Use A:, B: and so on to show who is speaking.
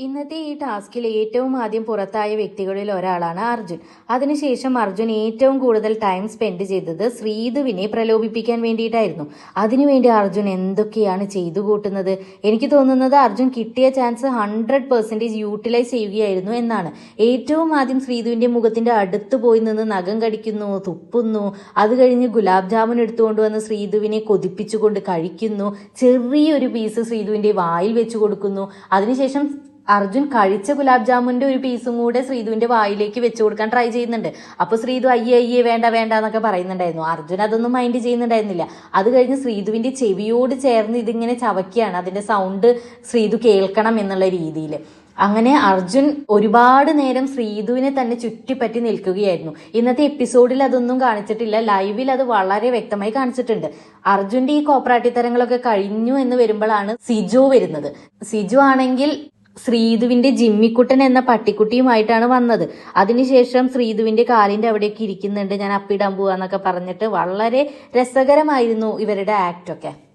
A: ഇന്നത്തെ ഈ ടാസ്കിൽ ഏറ്റവും ആദ്യം പുറത്തായ വ്യക്തികളിൽ ഒരാളാണ് അർജുൻ. അതിനുശേഷം അർജുൻ ഏറ്റവും കൂടുതൽ ടൈം സ്പെൻഡ് ചെയ്തത് ശ്രീധുവിനെ പ്രലോഭിപ്പിക്കാൻ വേണ്ടിയിട്ടായിരുന്നു. അതിനുവേണ്ടി അർജുൻ എന്തൊക്കെയാണ് ചെയ്തു കൂട്ടുന്നത്? എനിക്ക് തോന്നുന്നത് അർജുൻ കിട്ടിയ ചാൻസ് ഹൺഡ്രഡ് പെർസെന്റേജ് യൂട്ടിലൈസ് ചെയ്യുകയായിരുന്നു എന്നാണ്. ഏറ്റവും ആദ്യം ശ്രീധുവിന്റെ മുഖത്തിന്റെ അടുത്ത് പോയി നിന്ന് നഖം കടിക്കുന്നു തുപ്പുന്നു. അത് കഴിഞ്ഞ് ഗുലാബ് ജാമുൻ എടുത്തുകൊണ്ട് വന്ന് ശ്രീധുവിനെ കൊതിപ്പിച്ചുകൊണ്ട് കഴിക്കുന്നു. ചെറിയൊരു പീസ് ശ്രീധുവിന്റെ വായിൽ വെച്ച് കൊടുക്കുന്നു. അതിനുശേഷം അർജുൻ കഴിച്ച ഗുലാബ് ജാമുന്റെ ഒരു പീസും കൂടെ ശ്രീധുവിന്റെ വായിലേക്ക് വെച്ചു കൊടുക്കാൻ ട്രൈ ചെയ്യുന്നുണ്ട്. അപ്പൊ ശ്രീധു അയ്യേ അയ്യേ വേണ്ട വേണ്ട എന്നൊക്കെ പറയുന്നുണ്ടായിരുന്നു. അർജുൻ അതൊന്നും മൈൻഡ് ചെയ്യുന്നുണ്ടായിരുന്നില്ല. അത് കഴിഞ്ഞ് ശ്രീധുവിന്റെ ചെവിയോട് ചേർന്ന് ഇതിങ്ങനെ ചവയ്ക്കുകയാണ്. അതിന്റെ സൗണ്ട് ശ്രീധു കേൾക്കണം എന്നുള്ള രീതിയിൽ അങ്ങനെ അർജുൻ ഒരുപാട് നേരം ശ്രീധുവിനെ തന്നെ ചുറ്റിപ്പറ്റി നിൽക്കുകയായിരുന്നു. ഇന്നത്തെ എപ്പിസോഡിൽ അതൊന്നും കാണിച്ചിട്ടില്ല. ലൈവിൽ അത് വളരെ വ്യക്തമായി കാണിച്ചിട്ടുണ്ട്. അർജുന്റെ ഈ കോപ്പറാട്ടിത്തരങ്ങളൊക്കെ കഴിഞ്ഞു എന്ന് വരുമ്പോഴാണ് സിജു വരുന്നത്. സിജു ആണെങ്കിൽ ശ്രീധുവിന്റെ ജിമ്മിക്കുട്ടൻ എന്ന പട്ടിക്കുട്ടിയുമായിട്ടാണ് വന്നത്. അതിനുശേഷം ശ്രീധുവിന്റെ കാലിന്റെ അവിടെയൊക്കെ ഇരിക്കുന്നുണ്ട് ഞാൻ അപ്പിടാൻ പോവാന്നൊക്കെ പറഞ്ഞിട്ട് വളരെ രസകരമായിരുന്നു ഇവരുടെ ആക്ട് ഒക്കെ.